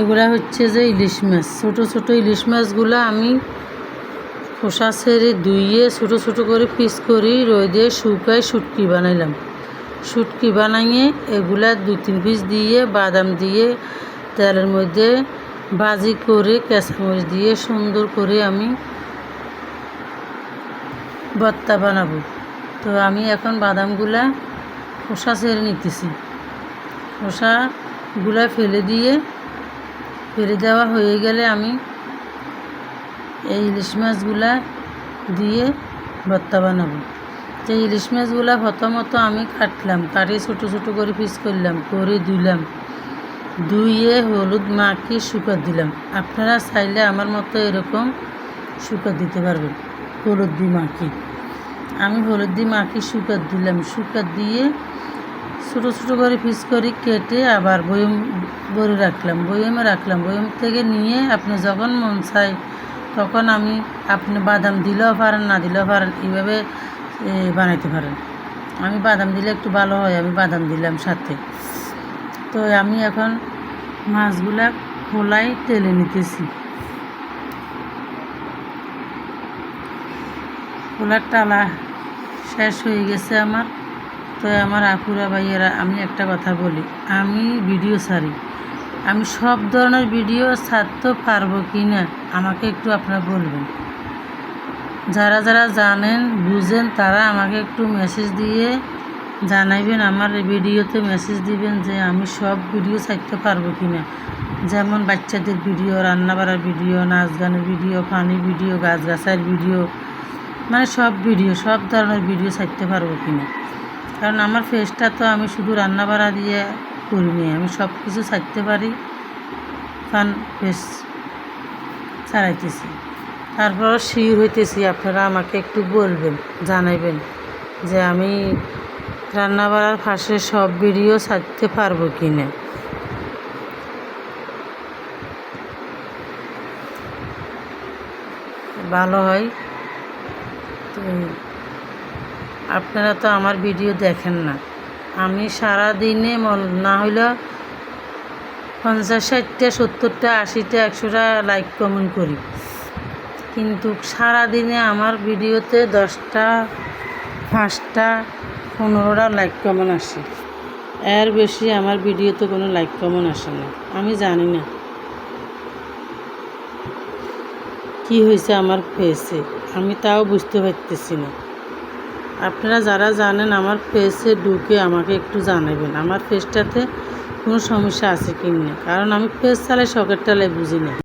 এগুলা হচ্ছে যে ইলিশ মাছ। ছোটো ছোটো ইলিশ মাছগুলো আমি খোসা ছেড়ে ধুইয়ে ছোটো ছোটো করে পিস করি, রোদে শুকাই শুটকি বানাইলাম। শুটকি বানাইয়ে এগুলা দু তিন পিস দিয়ে, বাদাম দিয়ে, তেলের মধ্যে ভাজি করে, কাঁচামরিচ দিয়ে সুন্দর করে আমি ভর্তা বানাবো। তো আমি এখন বাদামগুলা খোসা ছেড়ে নিতেছি। খোসাগুলা ফেলে দিয়ে ফেলে দেওয়া হয়ে গেলে আমি এই ইলিশ মাছগুলা দিয়ে ভর্তা বানাবো। তো ইলিশ মাছগুলা প্রথমত আমি কাটলাম কাটিয়ে ছোটো ছোটো করে পিস করলাম, করে ধুলাম ধুইয়ে হলুদ মাখিয়ে শুকাত দিলাম। আপনারা চাইলে আমার মতো এরকম শুকাত দিতে পারবেন, হলুদ দিয়ে মাখি আমি হলুদ দিয়ে মাখি শুকাত দিলাম, শুকাত দিয়ে ছোটো ছোটো করে পিস করে, কেটে আবার বয়ম ভরে রাখলাম। বয়মে রাখলাম। বয়ম থেকে নিয়ে আপনি যখন মন চাই তখন আমি আপনি বাদাম দিলেও পারেন, না দিলেও পারেন, এইভাবে বানাইতে পারেন। আমি বাদাম দিলে একটু ভালো হয়, আমি বাদাম দিলাম সাথে। তো আমি এখন মাছগুলা খোলাই তেলে নিতেছি। খোলার টালা শেষ হয়ে গেছে আমার। তো আমার আপুরা ভাইয়েরা, আমি একটা কথা বলি। আমি ভিডিও ছাড়ি। আমি সব ধরনের ভিডিও ছাড়তে পারব কি না, আমাকে একটু আপনারা বলবেন। যারা যারা জানেন, বুঝেন, তারা আমাকে একটু মেসেজ দিয়ে জানাইবেন, আমার ভিডিওতে মেসেজ দিবেন যে আমি সব ভিডিও ছাড়তে পারব কি না। যেমন বাচ্চাদের ভিডিও রান্না বাড়ার ভিডিও নাচ গানের ভিডিও পানি ভিডিও গাছ গাছগাছার ভিডিও মানে সব ভিডিও সব ধরনের ভিডিও ছাড়তে পারব কি না। কারণ আমার ফেসটা তো আমি শুধু রান্না বাড়া দিয়ে করিনি, আমি সব কিছু ছাড়তে পারি ফান ফেস ছাড়াইতেছি। তারপর শির হইতেছি, আপনারা আমাকে একটু বলবেন, জানাইবেন যে আমি রান্না বাড়ার ফাঁসে সব ভিডিও ছাড়তে পারব কি না ভালো হয়, তো আপনারা তো আমার ভিডিও দেখেন না। আমি সারা দিনে না হইলেও পঞ্চাশ ষাটটা, সত্তরটা, আশিটা, একশোটা লাইক কমেন্ট করি। কিন্তু সারা দিনে আমার ভিডিওতে দশটা, পাঁচটা, পনেরোটা লাইক কমেন্ট আসে। এর বেশি আমার ভিডিওতে কোনো লাইক কমেন্ট আসে না। আমি জানি না কি হয়েছে আমার ফেসে আমি তাও বুঝতে পারতেছি না। আপনারা যারা জানেন, আমার ফেসে ঢুকে আমাকে একটু জানাবেন। আমার ফেসটাতে কোনো সমস্যা আছে কি না? কারণ আমি ফেস চালাই, শখের টালাই বুঝি না।